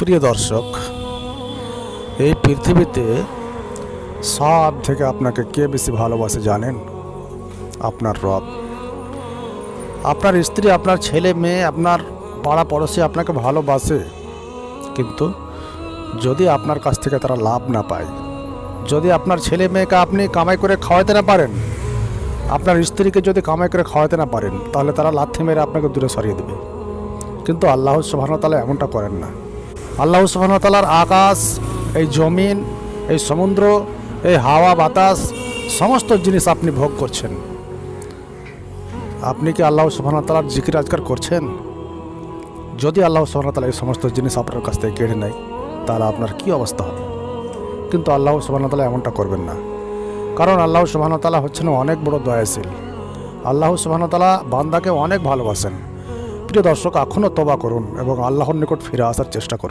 প্রিয় দর্শক, এই পৃথিবীতে সব থেকে আপনাকে কে বেশি ভালোবাসে জানেন? আপনার রব। আপনার স্ত্রী, আপনার ছেলে, মেয়ে, আপনার পাড়া পড়োশি আপনাকে ভালোবাসে, কিন্তু যদি আপনার কাছ থেকে তারা লাভ না পায়, যদি আপনার ছেলে মেয়েকে আপনি কামাই করে খাওয়াতে না পারেন, আপনার স্ত্রীকে যদি কামাই করে খাওয়াতে না পারেন, তাহলে তারা লাথি মেরে আপনাকে দূরে সরিয়ে দেবে। কিন্তু আল্লাহ সুবাহতালা এমনটা করেন না। আল্লাহ সুবাহতালার আকাশ, এই জমিন, এই সমুদ্র, এই হাওয়া, বাতাস, সমস্ত জিনিস আপনি ভোগ করছেন। আপনি কি আল্লাহ সুবাহতালার জিকির আজকার করছেন? যদি আল্লাহ সুবাহতালা এই সমস্ত জিনিস আপনার কাছ থেকে কেড়ে নেয়, তাহলে আপনার কি অবস্থা হবে? কিন্তু আল্লাহ সুবাহতালা এমনটা করবেন না। কারণ আল্লাহ সুবাহতালা হচ্ছেন অনেক বড় দয়াশীল। আল্লাহ সুবাহতালা বান্দাকে অনেক ভালোবাসেন। প্রিয় দর্শক এখনও তবা করুন এবং আল্লাহর নিকট ফিরে আসার চেষ্টা করুন।